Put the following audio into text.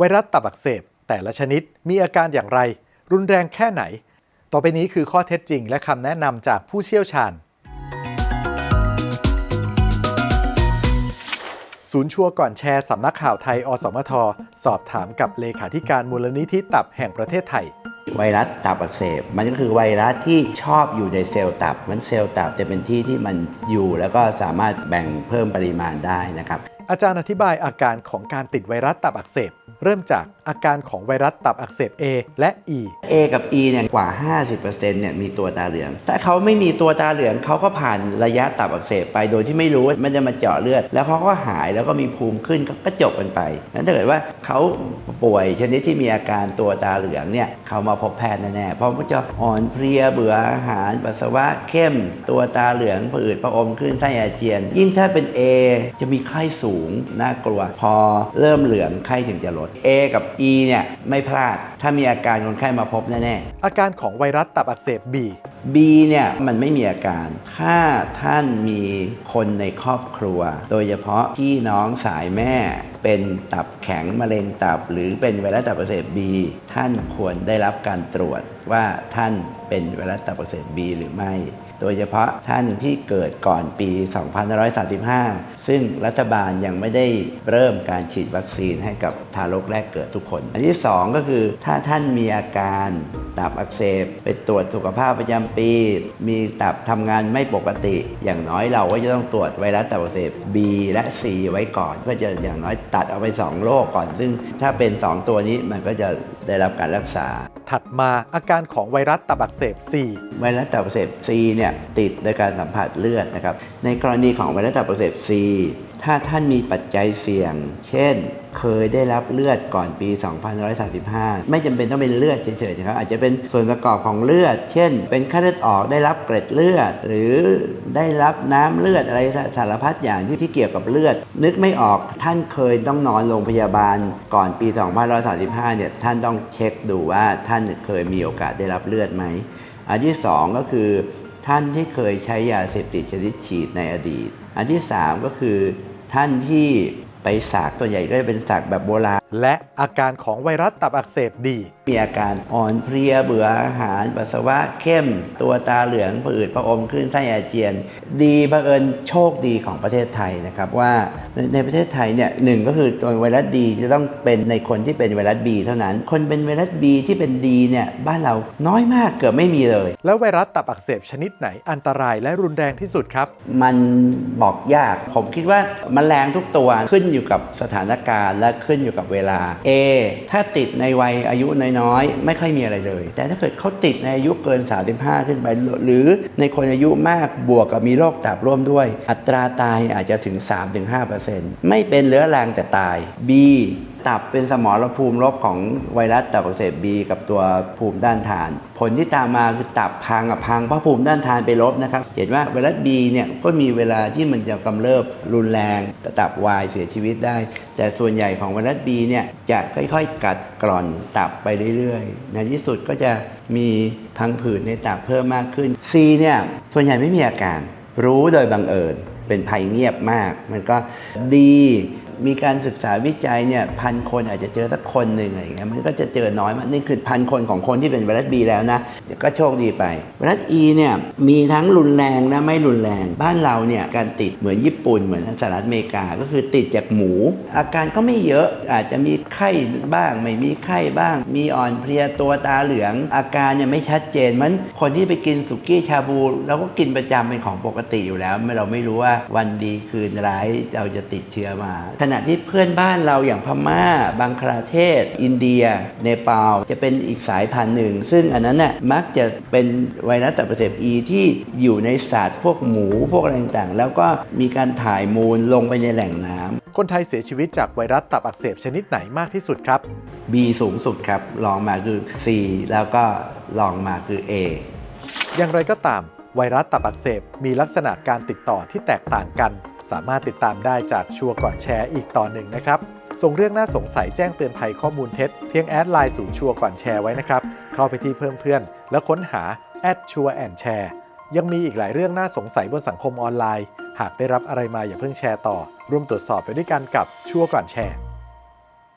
ไวรัสตับอักเสบแต่ละชนิดมีอาการอย่างไร รุนแรงแค่ไหน ต่อไปนี้คือข้อเท็จจริงและคำแนะนำจากผู้เชี่ยวชาญ ศูนย์ชัวร์ก่อนแชร์สำนักข่าวไทย อสมท สอบถามกับเลขาธิการมูลนิธิตับแห่งประเทศไทยไวรัสตับอักเสบ มันก็คือไวรัสที่ชอบอยู่ในเซลล์ตับ มันเซลล์ตับจะเป็นที่ที่มันอยู่แล้วก็สามารถแบ่งเพิ่มปริมาณได้นะครับ อาจารย์อธิบายอาการของการติดไวรัสตับอักเสบ เริ่มจากอาการของไวรัสตับอักเสบ A และ E A กับ E เนี่ยกว่า 50%เนี่ยมีตัวตาเหลืองแต่เขาไม่มีตัวตาเหลืองเขาก็ผ่านระยะตับอักเสบไปโดยที่ไม่รู้ว่ามันจะมาเจาะเลือด แล้วเขาก็หายแล้วก็มีภูมิขึ้นก็ก็จบกันไปนั้นถ้าเกิดว่าเขาป่วยชนิดที่มีอาการตัวตาเหลืองเนี่ยเขามาพบแพทย์แน่ๆเพราะมันจะอ่อนเพลียเบื่ออาหารปัสสาวะเข้ม ตัวตาเหลืองผืดประอมขึ้นไส้อาเจียน ยิ่งถ้าเป็น A จะมีไข้สูงน่ากลัว พอเริ่มเหลืองไข้ถึงจะลด A กับ E เนี่ยไม่พลาด ถ้ามีอาการคนไข้มาพบแน่ๆ อาการของไวรัสตับอักเสบ B B เนี่ยมันไม่มีอาการ ถ้าท่านมีคนในครอบครัว โดยเฉพาะพี่น้องสายแม่ เป็นตับแข็งมะเร็งตับ หรือเป็นไวรัสตับอักเสบ B ท่านควรได้รับการตรวจว่าท่านเป็นไวรัสตับอักเสบ B หรือไม่ โดยเฉพาะท่านที่เกิดก่อนปี 2535 ซึ่งรัฐบาลยังไม่ได้เริ่มการฉีดวัคซีนให้กับทารกแรกเกิดทุกคน อันที่ 2 ก็คือถ้าท่านมีอาการ ตับอักเสบ ไปตรวจสุขภาพประจำปี มีตับทำงานไม่ปกติ อย่างน้อยเราก็จะต้องตรวจไวรัสตับอักเสบ B และ C ไว้ก่อน เพื่อจะอย่างน้อยตัดเอาไป 2 โรคก่อน ซึ่งถ้าเป็น 2 ตัวนี้มันก็จะได้รับการรักษา ถัดมาอาการของไวรัสตับอักเสบ C ไวรัสตับอักเสบ C เนี่ยติดโดยการสัมผัสเลือดนะครับในกรณีของไวรัสตับอักเสบ C ถ้าท่านมีปัจจัยเสี่ยง เช่น เคยได้รับเลือดก่อนปี 2535 ไม่จำเป็นต้องเป็นเลือดเฉยๆนะครับ อาจจะเป็นส่วนประกอบของเลือด เช่น เป็นไข้เลือดออกได้รับเกล็ดเลือด หรือได้รับน้ำเลือดอะไรสารพัดอย่างที่ที่เกี่ยวกับเลือด นึกไม่ออกท่านเคยต้องนอนโรงพยาบาลก่อนปี 2535 เนี่ยท่านต้องเช็คดูว่าท่านเคยมีโอกาสได้รับเลือดไหม อันที่สองก็คือ ท่านที่เคยใช้ยาเสพติดชนิดฉีดในอดีต อันที่สามก็คือ ท่านที่ ไปสักตัวใหญ่ก็จะเป็นสักแบบโบราณ และอาการของไวรัสตับอักเสบ D มีอาการอ่อนเพลียเบื่ออาหารปัสสาวะเข้ม ตัวตาเหลืองผืดประอมขึ้นไส้อาเจียน ดีบังเอิญโชคดีของประเทศไทยนะครับว่าในในประเทศไทยเนี่ยหนึ่งก็คือตัวไวรัสดีจะต้องเป็นในคนที่เป็นไวรัสบีเท่านั้น คนเป็นไวรัสบีที่เป็นดีเนี่ยบ้านเราน้อยมากเกือบไม่มีเลย แล้วไวรัสตับอักเสบชนิดไหนอันตรายและรุนแรงที่สุดครับ มันบอกยากผมคิดว่ามันแรงทุกตัวขึ้นอยู่อยู่กับสถานการณ์และขึ้นอยู่กับเวลา A ถ้าติดในวัยอายุน้อยๆไม่ค่อยมีอะไรเลย แต่ถ้าเกิดเขาติดในอายุเกิน 35 ขึ้นไป หรือในคนอายุมากบวกกับมีโรคตับร่วมด้วย อัตราตายอาจจะถึง 3-5%ไม่เป็นเรื้อรังแต่ตาย B ตับเป็นสมรภูมิลบของไวรัสตับอักเสบบีกับตัวภูมิด้านทาน ผลที่ตามมาคือตับพังกับพังเพราะภูมิด้านทานไปลบนะครับ เห็นว่าไวรัสบีเนี่ยก็มีเวลาที่มันจะกำเริบรุนแรงตับวายเสียชีวิตได้ แต่ส่วนใหญ่ของไวรัสบีเนี่ยจะค่อยๆ กัดกร่อนตับไปเรื่อยๆ ในที่สุดก็จะมีพังผืดในตับเพิ่มมากขึ้น C เนี่ยส่วนใหญ่ไม่มีอาการ รู้โดยบังเอิญเป็นภัยเงียบมาก มันก็ดี มีการศึกษาวิจัยเนี่ยพันคนอาจจะเจอสักคนหนึ่งอะไรอย่างเงี้ยมันก็จะเจอน้อยมากนี่คือพันคนของคนที่เป็นไวรัสบีแล้วนะก็โชคดีไปไวรัสอีเนี่ยมีทั้งรุนแรงและไม่รุนแรง บ้านเราเนี่ยการติดเหมือนญี่ปุ่นเหมือนสหรัฐอเมริกาก็คือติดจากหมู อาการก็ไม่เยอะอาจจะมีไข้บ้าง ไม่มีไข้บ้าง มีอ่อนเพลียตัวตาเหลือง อาการเนี่ยไม่ชัดเจนมันคนที่ไปกินสุกี้ชาบูเราก็กินประจำเป็นของปกติอยู่แล้วเราไม่รู้ว่าวันดีคืนร้ายเราจะติดเชื้อมาณะที่เพื่อนบ้านเราอย่างพม่า บังคลาเทศ อินเดีย เนปาล จะเป็นอีกสายพันธุ์หนึ่ง ซึ่งอันนั้นน่ะมักจะเป็นไวรัสตับอักเสบอีที่อยู่ในสัตว์พวกหมูพวกอะไรต่างๆ แล้วก็มีการถ่ายมูลลงไปในแหล่งน้ำคนไทยเสียชีวิตจากไวรัสตับอักเสบชนิดไหนมากที่สุดครับ B สูงสุดครับรองมาคือ C แล้วก็รองมาคือ A อย่างไรก็ตามไวรัสตับอักเสบมีลักษณะการติดต่อที่แตกต่างกัน สามารถติดตามได้จากชัวร์ก่อนแชร์อีกต่อหนึ่งนะครับ ส่งเรื่องน่าสงสัยแจ้งเตือนภัยข้อมูลเท็จ เพียงแอดไลน์ศูนย์ชัวร์ก่อนแชร์ไว้นะครับ เข้าไปที่เพิ่มเพื่อน แล้วค้นหาแอดชัวร์แอนแชร์ยังมีอีกหลายเรื่องน่าสงสัยบนสังคมออนไลน์ หากได้รับอะไรมาอย่าเพิ่งแชร์ต่อ ร่วมตรวจสอบไปด้วยกันกับชัวร์ก่อนแชร์